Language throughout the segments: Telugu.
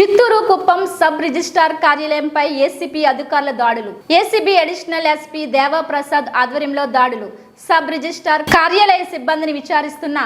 చిత్తూరు కుప్పం సబ్ రిజిస్ట్రార్ కార్యాలయంపై ఏసీబీ అధికారుల దాడులు. ఏసీబీ అడిషనల్ ఎస్పీ దేవాప్రసాద్ ఆధ్వర్యంలో దాడులు. సబ్ రిజిస్ట్రార్ కార్యాలయ సిబ్బందిని విచారిస్తున్న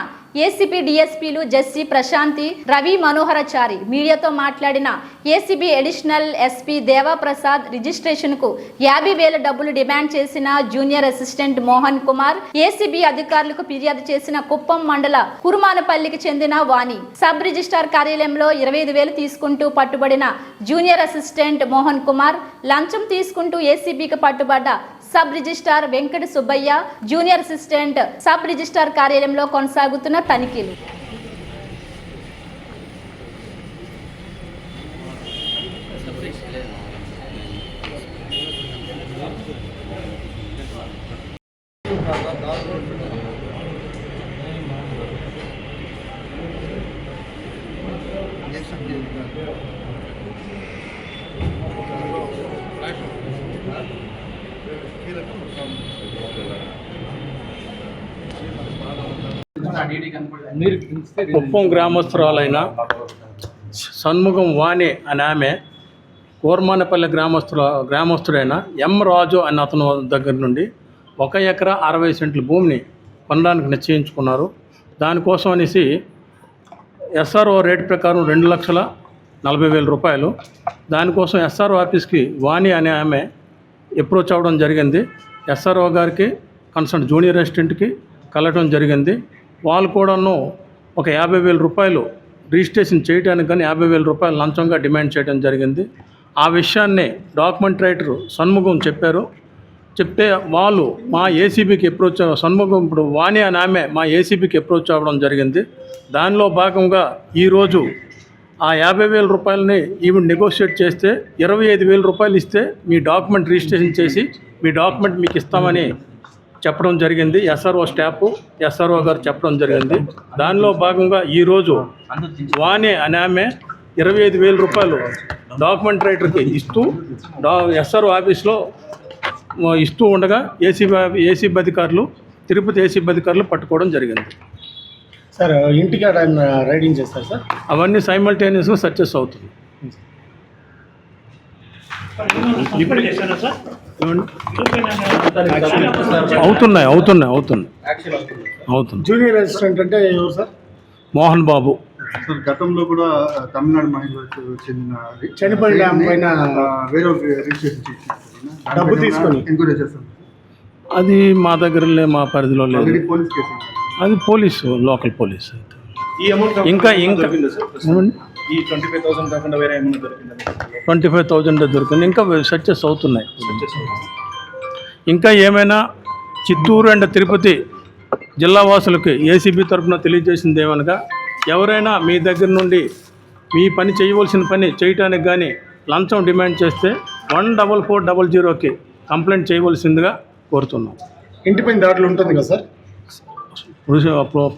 ఏసీబీ డిఎస్పీలు జస్సి ప్రశాంతి రవి మనోహరచారి మీడియాతో మాట్లాడిన ఏసీబీ అడిషనల్ ఎస్పీ దేవాప్రసాద్ రిజిస్ట్రేషన్కు యాభై వేల డబ్బులు డిమాండ్ చేసిన junior assistant Mohan Kumar ACB అధికారులకు ఫిర్యాదు చేసిన కుప్పం మండల కురుమానపల్లికి చెందిన వాణి. సబ్ రిజిస్ట్రార్ కార్యాలయంలో ఇరవై ఐదు వేలు తీసుకుంటూ పట్టుబడిన జూనియర్ అసిస్టెంట్ మోహన్ కుమార్ లంచం తీసుకుంటూ ఏసీబీకి పట్టుబడ్డ sub registrar Venkata Subbaiah junior assistant sub registrar కార్యాలయంలో కొనసాగుతున్న తనిఖీలు. కుప్పం గ్రామస్తురాలైన సన్ముఖం వాణి అనే ఆమె కోర్మానపల్లి గ్రామస్తుల గ్రామస్తుడైన ఎం రాజు అన్న అతను దగ్గర నుండి ఒక ఎకరా అరవై సెంట్ల భూమిని కొనడానికి నిశ్చయించుకున్నారు. దానికోసం అనేసి ఎస్ఆర్ఓ రేట్ ప్రకారం రెండు లక్షల నలభై వేల రూపాయలు. దానికోసం ఎస్ఆర్ఓ ఆఫీస్కి వాణి అనే ఆమె అప్రోచ్ అవ్వడం జరిగింది. ఎస్ఆర్ఓ గారికి కన్సర్న్ జూనియర్ అసిస్టెంట్కి కలవడం జరిగింది. వాళ్ళు కూడాను ఒక యాభై వేల రూపాయలు రిజిస్ట్రేషన్ చేయడానికి కానీ యాభై వేల రూపాయలు లంచంగా డిమాండ్ చేయడం జరిగింది. ఆ విషయాన్ని డాక్యుమెంట్ రైటర్ సన్ముఖం చెప్పారు. చెప్తే వాళ్ళు మా ఏసీబీకి అప్రోచ్ సన్ముఖం ఇప్పుడు వాణి అని ఆమె మా ఏసీబీకి అప్రోచ్ అవ్వడం జరిగింది. దానిలో భాగంగా ఈరోజు ఆ యాభై వేల రూపాయలని ఈవెన్ నెగోషియేట్ చేస్తే ఇరవై ఐదు వేల రూపాయలు ఇస్తే మీ డాక్యుమెంట్ రిజిస్ట్రేషన్ చేసి మీ డాక్యుమెంట్ మీకు ఇస్తామని చెప్పడం జరిగింది. ఎస్ఆర్ఓ స్టాఫ్ ఎస్ఆర్ఓ గారు చెప్పడం జరిగింది. దానిలో భాగంగా ఈరోజు వానే అనే ఆమె ఇరవై ఐదు వేల రూపాయలు డాక్యుమెంట్ రైటర్కి ఇస్తూ డా ఎస్ఆర్ఓ ఆఫీస్లో ఇస్తూ ఉండగా ఏసీబీ ఏసీబీ అధికారులు తిరుపతి ఏసీబీ అధికారులు పట్టుకోవడం జరిగింది. సార్ ఇంటికి ఆయన రైడింగ్ చేస్తారు సార్? అవన్నీ సైమల్టేనియస్గా సక్సెస్ అవుతుంది? అవుతున్నాయి అవుతున్నాయి అవుతున్నాయి. అవుతుంది జూనియర్ అసిస్టెంట్ అంటే ఎవరు సార్? మోహన్ బాబు. సార్ గతంలో కూడా తమిళనాడు మహిళలకు చెందిన చనిపోయిన డ్యామ్ పైన వేరే డబ్బు తీసుకొని. ఎంక్వైరీ చేస్తాం అది మా దగ్గర మా పరిధిలో లేదు. Police case. అది పోలీసు లోకల్ పోలీస్ ఈ అమౌంట్ ఇంకా ఇంకా ఈ ట్వంటీ ఫైవ్ థౌసండ్ కాకుండా వేరే ఏమైనా దొరికిందా? ట్వంటీ ఫైవ్ థౌజండ్ దొరికింది. ఇంకా సక్సెస్ అవుతున్నాయి. ఇంకా ఏమైనా చిత్తూరు అండ్ తిరుపతి జిల్లా వాసులకి ఏసీబీ తరఫున తెలియజేసింది ఏమనగా ఎవరైనా మీ దగ్గర నుండి మీ పని చేయవలసిన పని చేయటానికి కానీ లంచం డిమాండ్ చేస్తే వన్ డబల్ ఫోర్ డబల్ జీరోకి కంప్లైంట్ చేయవలసిందిగా కోరుతున్నాం. ఇంటి పైన దాడులు ఉంటుంది కదా సార్? próximo